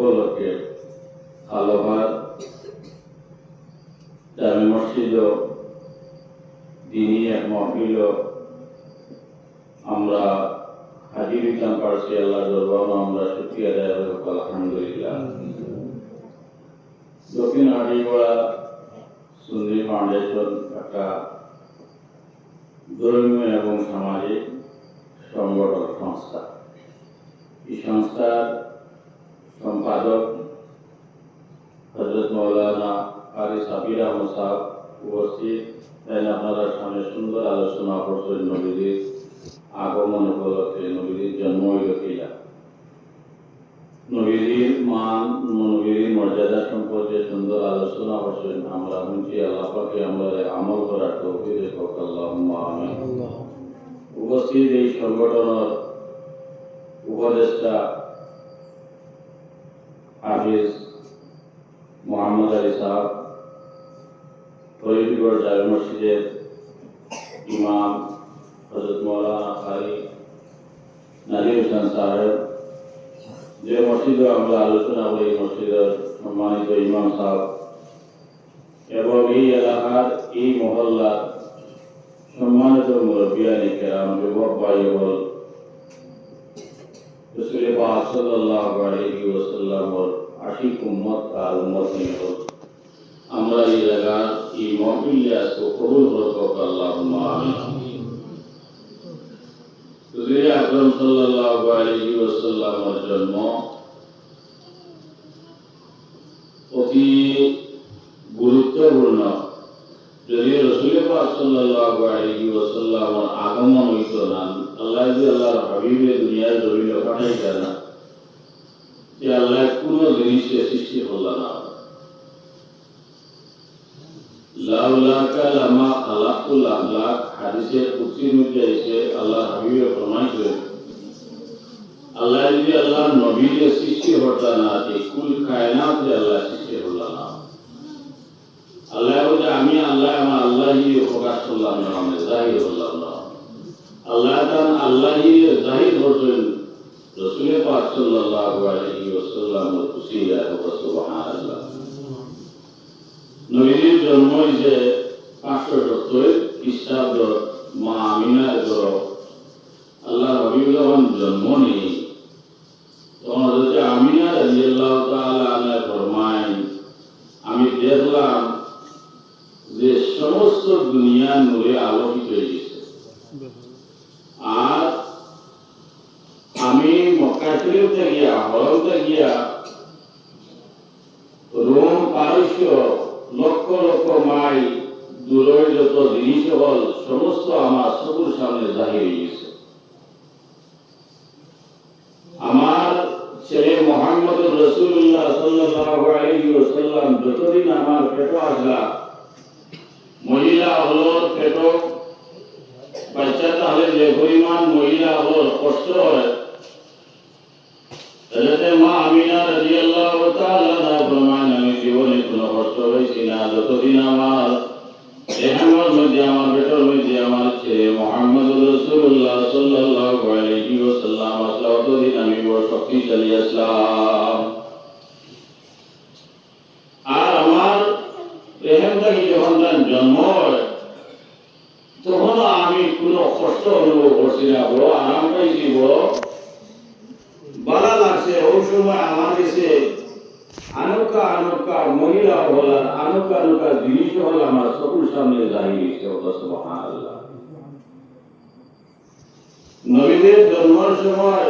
উপলক্ষে আলোহার জামে মসজিদ দিনই এক মহফিল আমরা হাজির ইসলাম পারছি আল্লাহ দরবার, আমরা শুক্রিয়া আদায় করব আলহামদুলিল্লাহ। দক্ষিণ হাটিগড়া সুন্দরী ফাউন্ডেশন একটা ধর্মীয় এবং সামাজিক সংগঠন সংস্থা। এই সংস্থার সম্পাদক হজরত মৌলানা আলী সাবির সাহেব উপস্থিত। আপনারা সামনে সুন্দর আলোচনা করছেন নবীদের আগমন উপলক্ষে নবীদের জন্ম হইল কিলা নবীদের মান নবীদের মর্যাদা সম্পর্কে সুন্দর আলোচনা করছেন। আমরা শুনছি আল্লাহ পাকে আমরা আমল করার তৌফিক আল্লাহুম্মা উপস্থিত এই সংগঠনের উপদেষ্টা হাফিজ মোহাম্মদ আলী সাহেব ফরিদগড় জামে মসজিদের ইমাম হজরত মৌলানা খালি নাজির হোসেন সাহেব, যে মসজিদে আমরা আলোচনা করি মসজিদের সম্মানিত ইমাম সাহেব, এবং এই এলাকার এই মহল্লার সম্মানিত মুরব্বিয়ানি কেরাম, যুবক ভাই হল রসুল পাক সাল্লাল্লাহু আলাইহি ওয়াসাল্লামর আশিক উম্মত আর উম্মত নিয়ে আমরা এই এলাকার এই মহফিলে আজকে কবুল হরক আমিন। রসুল আকরাম সাল্লাল্লাহু যদি রসুল পাক সাল্লাল্লাহু আলাইহি ওয়াসাল্লামর আগমন হইত না, আল্লাহ যদি আল্লাহর হাবিবে আল্লাহ কোনো জিনিসে সৃষ্টি করল না। লাউলাকা লামা খালাকুল আমলাক হাদিসের মধ্যে এসে আল্লাহ হাবিবে ফরমাইছে আল্লাহ যদি আল্লাহ নবীরে সৃষ্টি হতা না এই কুল কায়নাতে আল্লাহ সৃষ্টি হল না। আল্লাহ বলছে, আমি আল্লাহ, আমার আল্লাহই প্রকাশ করলাম না আমি জাহির হলাম না। আল্লাহ তান আল্লাহই জাহির হচ্ছেন রসুল পাক সাল্লাল্লাহু আলাইহি ওয়াসাল্লাম খুশিয়া সুবহানাল্লাহ। নবীর জন্ম হয়েছে পাঁচশো সত্তর খ্রিস্টাব্দ মা আমিনার ঘর আল্লাহ রবি জন্ম নেই। তখন হচ্ছে আমিনা রাজিয়াল্লাহ তাআলা ফরমায় আমি দেখলাম যে সমস্ত দুনিয়া নূরে আলোকিত হয়ে গেছে। আর আমি মক্কা শরীফতে গিয়া হরমতে গিয়া রোম পারস্য লক্ষ লক্ষ মাইল দূরের যত জিনিস হল সমস্ত আমার চকুর সামনে জাহির হয়ে গেছে আমার ছেলে মোহাম্মদ রসুল্লাহ সাল্লাল্লাহু আলাইহি ওয়াসাল্লাম যতদিন আমার পেটো আসলা, মহিলা হল পেটো বাচ্চা তাহলে যে পরিমাণ মহিলা হল কষ্ট হয় মা আমিনা রাদিয়াল্লাহু তাআলা কোনো কষ্ট হয়েছি না, যতদিন আমার এখানের মধ্যে, আমার পেটের মধ্যে, আমার ছেলে মোহাম্মদ রসুল্লাহ সাল্লাল্লাহু আলাইহি ওয়াসাল্লাম আসলা অতদিন আমি বড় শক্তিশালী আসলাম। আর আমার রেহেম থেকে যখন জন্ম হয়, তখন আমি কোনো কষ্ট অনুভব করছি না, বড় আরাম পাইছি, বড় বালা লাগছে। ওই সময় আমার কাছে আনোকা আনোকা, মহিলা হলার আনোকা আনোকা জিনিস হল আমার সকল সামনে দাঁড়িয়েছে সুবহানাল্লাহ। নবীদের জন্মের সময়